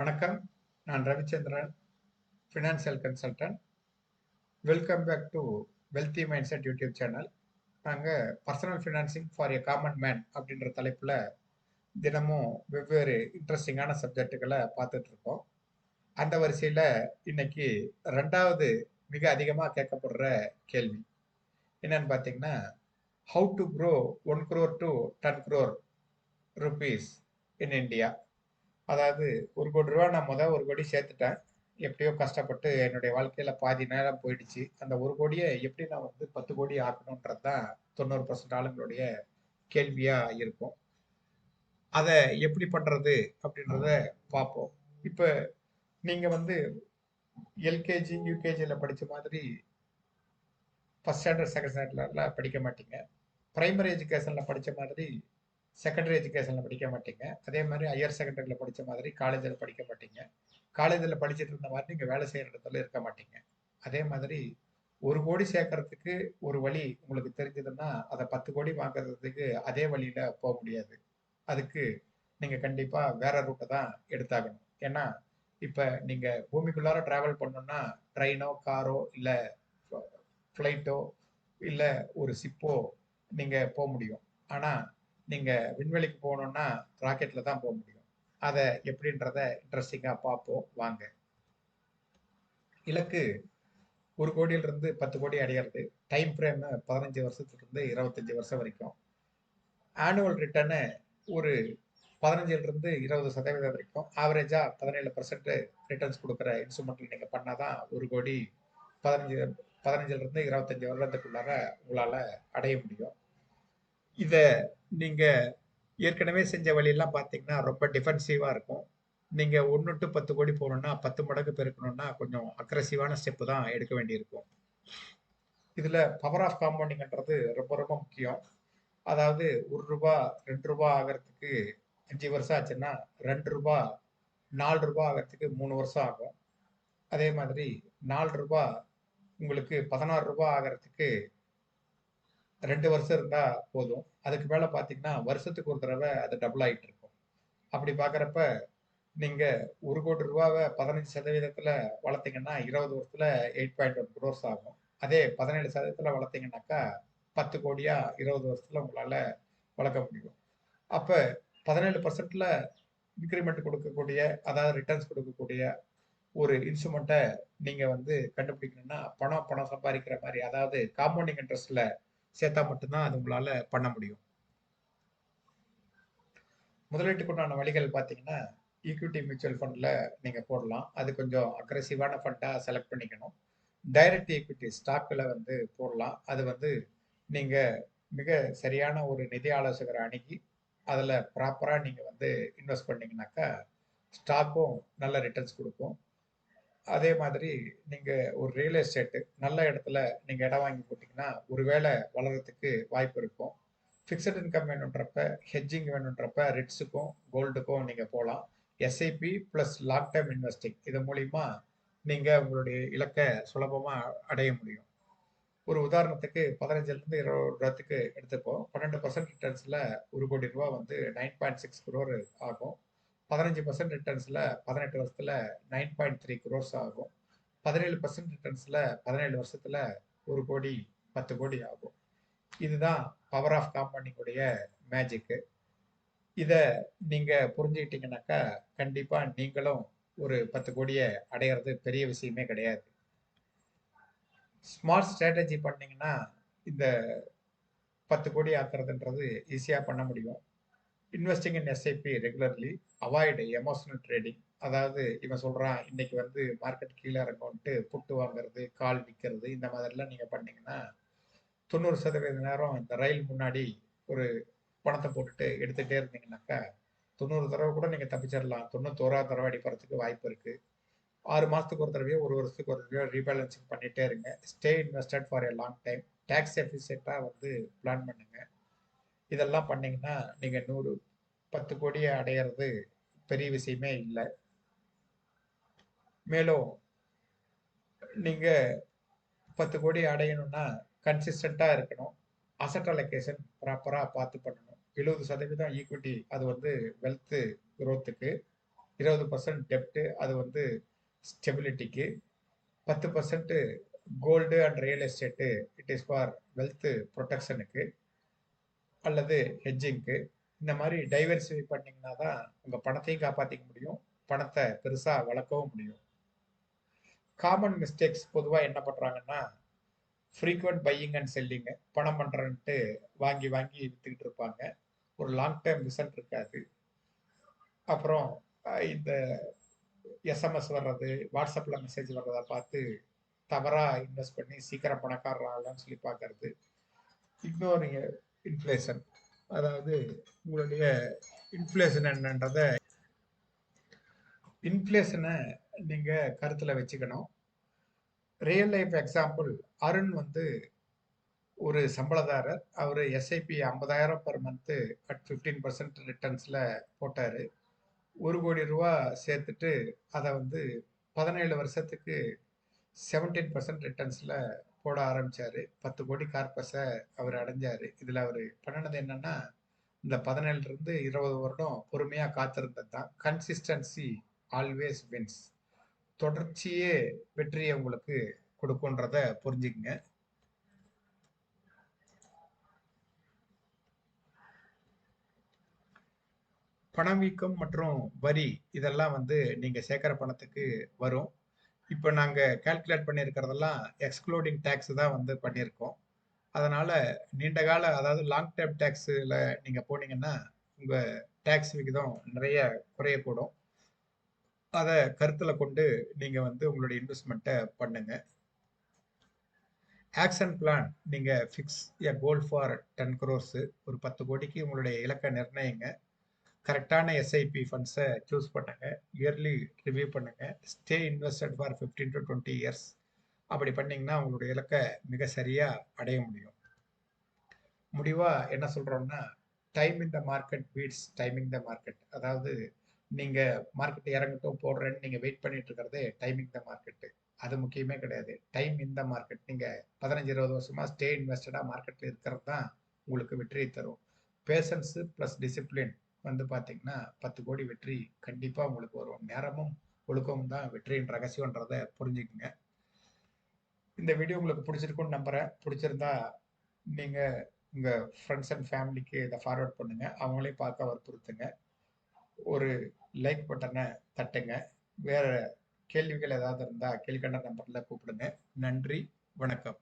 வணக்கம். நான் Ravichandran financial consultant welcome back to wealthy mind set YouTube channel நாங்கள் personal financing for a common man அப்படின்ற தலைப்பில் தினமும் வெவ்வேறு இன்ட்ரெஸ்டிங்கான சப்ஜெக்டுகளை பார்த்துட்டு இருக்கோம். அந்த வரிசையில் இன்னைக்கு ரெண்டாவது மிக அதிகமாக கேட்கப்படுற கேள்வி. என்னன்னு பார்த்தீங்கன்னா how to grow one crore to ten crore rupees in India அதாவது ஒரு கோடி ரூபா நான் முதல் ஒரு கோடி சேர்த்துட்டேன். எப்படியோ கஷ்டப்பட்டு என்னுடைய வாழ்க்கையில் பாதி நேரம் போயிடுச்சு. அந்த ஒரு கோடியை எப்படி நான் வந்து பத்து கோடி ஆக்கணுன்றது தான் தொண்ணூறு பர்சன்ட் ஆளுங்களுடைய கேள்வியாக இருக்கும். அதை எப்படி பண்ணுறது அப்படின்றத பார்ப்போம். இப்போ நீங்கள் வந்து எல்கேஜி யூகேஜியில் படித்த மாதிரி ஃபஸ்ட் ஸ்டாண்டர்ட் செகண்ட் ஸ்டாண்டர்ட்லாம் படிக்க மாட்டீங்க. ப்ரைமரி எஜுகேஷனில் படித்த மாதிரி செகண்டரி எஜுகேஷனில் படிக்க மாட்டீங்க. அதே மாதிரி ஹையர் செகண்டரியில் படித்த மாதிரி காலேஜில் படிக்க மாட்டீங்க. காலேஜில் படிச்சுட்டு இருந்த மாதிரி நீங்கள் வேலை செய்கிற இடத்துல இருக்க மாட்டீங்க. அதே மாதிரி ஒரு கோடி சேர்க்கறதுக்கு ஒரு வழி உங்களுக்கு தெரிஞ்சதுன்னா அதை பத்து கோடி வாங்குறதுக்கு அதே வழியில் போக முடியாது. அதுக்கு நீங்கள் கண்டிப்பாக வேற ரூட்டை தான் எடுத்தாகணும். ஏன்னா இப்போ நீங்கள் பூமிக்குள்ளார ட்ராவல் பண்ணணும்னா ட்ரெயினோ காரோ இல்லை ஃப்ளைட்டோ இல்லை ஒரு சிப்போ நீங்கள் போக முடியும். ஆனால் நீங்கள் விண்வெளிக்கு போகணுன்னா ராக்கெட்டில் தான் போக முடியும். அதை எப்படின்றத இன்ட்ரெஸ்டிங்காக பார்ப்போம். வாங்க. இலக்கு ஒரு கோடியிலிருந்து பத்து கோடி அடையிறது. டைம் ஃப்ரேம் பதினஞ்சு வருஷத்துலேருந்து இருபத்தஞ்சி வருஷம் வரைக்கும். ஆனுவல் ரிட்டர்னு ஒரு பதினஞ்சிலிருந்து இருபது சதவீதம் வரைக்கும். ஆவரேஜாக பதினேழு பர்சன்ட் ரிட்டர்ன்ஸ் கொடுக்குற இன்ஸ்ட்ருமெண்ட்டில் நீங்கள் பண்ணால் தான் ஒரு கோடி பதினஞ்சு பதினஞ்சிலிருந்து இருபத்தஞ்சி வருடத்துக்குள்ளார உங்களால் அடைய முடியும். இதை நீங்கள் ஏற்கனவே செஞ்ச வழியெல்லாம் பார்த்தீங்கன்னா ரொம்ப டிஃபென்சிவாக இருக்கும். நீங்கள் ஒன்று டு பத்து கோடி போகணுன்னா பத்து மடங்கு பெருக்கணும்னா கொஞ்சம் அக்ரஸிவான ஸ்டெப்பு தான் எடுக்க வேண்டியிருக்கும். இதில் பவர் ஆஃப் காம்பவுண்டிங்ன்றது ரொம்ப ரொம்ப முக்கியம். அதாவது ஒரு ரூபா ரெண்டு ரூபா ஆகிறதுக்கு அஞ்சு வருஷம் ஆச்சுன்னா ரெண்டு ரூபா நாலு ரூபா ஆகிறதுக்கு மூணு வருஷம் ஆகும். அதே மாதிரி நாலு ரூபா உங்களுக்கு பதினாறு ரூபா ஆகிறதுக்கு ரெண்டு வருஷம் இருந்தால் போதும். அதுக்கு மேலே பார்த்தீங்கன்னா வருஷத்துக்கு ஒரு தடவை அது டபுள் ஆகிட்டு இருக்கும். அப்படி பார்க்குறப்ப நீங்கள் ஒரு கோடி ரூபாவை பதினஞ்சு சதவீதத்தில் வளர்த்தீங்கன்னா இருபது வருஷத்தில் எயிட் பாயிண்ட் ஒன் குரோர்ஸ் ஆகும். அதே பதினேழு சதவீதத்தில் வளர்த்தீங்கன்னாக்கா பத்து கோடியாக இருபது வருஷத்தில் உங்களால் வளர்க்க முடியும். அப்போ பதினேழு பர்சன்ட்ல இன்க்ரிமெண்ட் கொடுக்கக்கூடிய அதாவது ரிட்டர்ன்ஸ் கொடுக்கக்கூடிய ஒரு இன்ஸ்ட்ருமெண்ட்டை நீங்கள் வந்து கண்டுபிடிக்கணும்னா பணம் பணம் சம்பாதிக்கிற மாதிரி அதாவது காம்பவுண்டிங் இன்ட்ரெஸ்ட்டில் சேர்த்தா மட்டும்தான் அது உங்களால பண்ண முடியும். முதலீட்டுக்குண்டான வழிகள் பார்த்தீங்கன்னா ஈக்விட்டி மியூச்சுவல் ஃபண்டில் நீங்கள் போடலாம். அது கொஞ்சம் அக்ரெசிவான ஃபண்டாக செலக்ட் பண்ணிக்கணும். டைரக்ட் ஈக்விட்டி ஸ்டாக்கில் வந்து போடலாம். அது வந்து நீங்கள் மிக சரியான ஒரு நிதி ஆலோசகரை அணுகி அதில் ப்ராப்பராக நீங்கள் வந்து இன்வெஸ்ட் பண்ணீங்கன்னாக்கா ஸ்டாக்கும் நல்ல ரிட்டர்ன்ஸ் கொடுக்கும். அதே மாதிரி நீங்கள் ஒரு ரியல் எஸ்டேட்டு நல்ல இடத்துல நீங்கள் இடம் வாங்கி போட்டிங்கன்னா ஒருவேளை வளர்கிறதுக்கு வாய்ப்பு இருக்கும். ஃபிக்ஸட் இன்கம் வேணுன்றப்ப ஹெட்ஜிங் வேணுன்றப்ப ரிட்ஸுக்கும் கோல்டுக்கும் நீங்கள் போகலாம் SIP plus long term investing இது மூலிமா நீங்கள் உங்களுடைய இலக்கை சுலபமாக அடைய முடியும். ஒரு உதாரணத்துக்கு பதினஞ்சுலேருந்து இருபது ரூபாத்துக்கு எடுத்துப்போம் பன்னெண்டு பர்சன்ட் ரிட்டர்ன்ஸில் ஒரு கோடி ரூபா வந்து நைன் பாயிண்ட் சிக்ஸ் குரோர் ஆகும். பதினஞ்சு பர்சன்ட் ரிட்டர்ன்ஸில் பதினெட்டு வருஷத்தில் நைன் பாயிண்ட் த்ரீ குரோர்ஸ் ஆகும். பதினேழு பர்சன்ட் ரிட்டர்ன்ஸில் பதினேழு வருஷத்தில் ஒரு கோடி பத்து கோடி ஆகும். இதுதான் பவர் ஆஃப் காம்பவுண்டிங்குடைய மேஜிக்கு இதை நீங்கள் புரிஞ்சுக்கிட்டீங்கன்னாக்கா கண்டிப்பாக நீங்களும் ஒரு பத்து கோடியை அடையிறது பெரிய விஷயமே கிடையாது. ஸ்மார்ட் ஸ்ட்ராட்டஜி பண்ணிங்கன்னா இந்த பத்து கோடி ஆக்குறதுன்றது ஈஸியாக பண்ண முடியும். Investing in SIP regularly avoid emotional trading அதாவது இவன் சொல்கிறான் இன்னைக்கு வந்து மார்க்கெட் கீழே இறங்கும்ட்டு புட்டு வாங்குறது கால் விற்கிறது இந்த மாதிரிலாம் நீங்கள் பண்ணீங்கன்னா தொண்ணூறு சதவீத நேரம் இந்த ரயில் முன்னாடி ஒரு பணத்தை போட்டுட்டு எடுத்துகிட்டே இருந்தீங்கன்னாக்கா தொண்ணூறு தடவை கூட நீங்கள் தப்பிச்சிடலாம். தொண்ணூத்தோராவது தடவை அடிப்படுறதுக்கு வாய்ப்பு இருக்குது ஆறு மாதத்துக்கு ஒரு தடவையோ ஒரு வருஷத்துக்கு ஒரு தடவையோ ரீபேலன்சிங் பண்ணிகிட்டே இருங்க. Stay invested for a long time tax எஃபிஷியண்ட்டாக வந்து பிளான் பண்ணுங்கள் இதெல்லாம் பண்ணீங்கன்னா நீங்கள் நூறு பத்து கோடியை அடையிறது பெரிய விஷயமே இல்லை. மேலும் நீங்கள் பத்து கோடி அடையணும்னா கன்சிஸ்டண்ட்டாக இருக்கணும். அசட் அலோகேஷன் ப்ராப்பராக பார்த்து பண்ணணும். எழுபது சதவீதம் ஈக்விட்டி அது வந்து வெல்த்து குரோத்துக்கு இருபது பர்சன்ட் டெப்ட்டு அது வந்து ஸ்டெபிலிட்டிக்கு பத்து percent gold and real estate it is for wealth ப்ரொடெக்ஷனுக்கு அல்லது ஹெட்ஜிங்க்கு இந்த மாதிரி டைவர்சிஃபை பண்ணிங்கன்னா தான் உங்கள் பணத்தையும் காப்பாற்றிக்க முடியும். பணத்தை பெருசாக வளர்க்கவும் முடியும். காமன் மிஸ்டேக்ஸ் பொதுவாக என்ன பண்ணுறாங்கன்னா ஃப்ரீக்வெண்ட் பையிங் அண்ட் செல்லிங்கு பணம் பண்ணுறன்ட்டு வாங்கி வாங்கி விற்றுக்கிட்டு இருப்பாங்க. ஒரு லாங் டேர்ம் விசன் இருக்காது. அப்புறம் இந்த எஸ்எம்எஸ் வர்றது வாட்ஸ்அப்பில் மெசேஜ் வர்றதை பார்த்து தவறாக இன்வெஸ்ட் பண்ணி சீக்கிரம் பணக்காரர் ஆகலாம்னு சொல்லி பார்க்கறது. இக்னோரிங் இன்ஃப்ளேஷன் அதாவது உங்களுடைய இன்ஃப்ளேஷன் என்னன்றத இன்ஃப்ளேஷனை நீங்கள் கருத்தில் வச்சுக்கணும். ரியல் லைஃப் எக்ஸாம்பிள் அருண் வந்து ஒரு சம்பளதாரர். அவர் எஸ்ஐபி ஐம்பதாயிரம் per month at fifteen percent ரிட்டர்ன்ஸில் போட்டார். ஒரு கோடி ரூபா சேர்த்துட்டு அதை வந்து பதினேழு வருஷத்துக்கு செவன்டீன் பர்சன்ட் ரிட்டர்ன்ஸில் போட ஆரம்பிச்சாரு. பத்து கோடி கார்பஸை அவர் அடைஞ்சார். இதில் அவர் பண்ணினது என்னென்னா இந்த பதினேழுலேருந்து இருபது வருடம் பொறுமையாக காத்திருந்தது தான் கன்சிஸ்டன்சி ஆல்வேஸ் வின்ஸ் தொடர்ச்சியே வெற்றியை உங்களுக்கு கொடுக்குன்றத புரிஞ்சுக்குங்க. பணவீக்கம் மற்றும் வரி இதெல்லாம் வந்து நீங்கள் சேர்க்கிற பணத்துக்கு வரும். இப்போ நாங்கள் கால்குலேட் பண்ணியிருக்கிறதெல்லாம் எக்ஸ்க்ளூடிங் டேக்ஸ் தான் வந்து பண்ணியிருக்கோம். அதனால் நீண்ட கால அதாவது லாங் டேர்ம் டேக்ஸில் நீங்கள் போனீங்கன்னா உங்கள் டேக்ஸ் விகிதம் நிறைய குறையக்கூடும். அதை கருத்தில் கொண்டு நீங்கள் வந்து உங்களுடைய இன்வெஸ்ட்மெண்ட்டை பண்ணுங்க. ஆக்ஷன் பிளான் நீங்கள் fix a goal for ten crores ஒரு பத்து கோடிக்கு உங்களுடைய இலக்கை நிர்ணயிங்க. கரெக்டான எஸ்ஐபி ஃபண்ட்ஸை சூஸ் பண்ணுங்க. இயர்லி ரிவ்யூ பண்ணுங்கள் stay invested for fifteen to twenty years அப்படி பண்ணிங்கன்னா உங்களுடைய இலக்கை மிக சரியாக அடைய முடியும். முடிவாக என்ன சொல்கிறோம்னா time in the market beats timing the market அதாவது நீங்கள் மார்க்கெட் இறங்கட்டும் போடுறேன்னு நீங்கள் வெயிட் பண்ணிட்டு இருக்கிறதே டைமிங் த மார்க்கெட்டு அது முக்கியமே கிடையாது. டைம் இந்த மார்க்கெட் நீங்கள் பதினஞ்சு இருபது வருஷமாக ஸ்டே இன்வெஸ்டடாக மார்க்கெட்டில் இருக்கிறது தான் உங்களுக்கு வெற்றியை தரும். பேஷன்ஸு ப்ளஸ் டிசிப்ளின் வந்து பார்த்தீங்கன்னா பத்து கோடி வெற்றி கண்டிப்பாக உங்களுக்கு வரும். நேரமும் ஒழுக்கமும் தான் வெற்றியின் ரகசியன்றதை புரிஞ்சுக்குங்க. இந்த வீடியோ உங்களுக்கு பிடிச்சிருக்குன்னு நம்புகிறேன் பிடிச்சிருந்தா நீங்கள் உங்கள் ஃப்ரெண்ட்ஸ் அண்ட் ஃபேமிலிக்கு இதை ஃபார்வர்ட் பண்ணுங்கள் அவங்களையும் பார்க்க வற்புறுத்துங்க. ஒரு லைக் பட்டனை தட்டுங்க. வேறு கேள்விகள் ஏதாவது இருந்தால் கீழ்கண்ட நம்பரில் கூப்பிடுங்க. நன்றி வணக்கம்.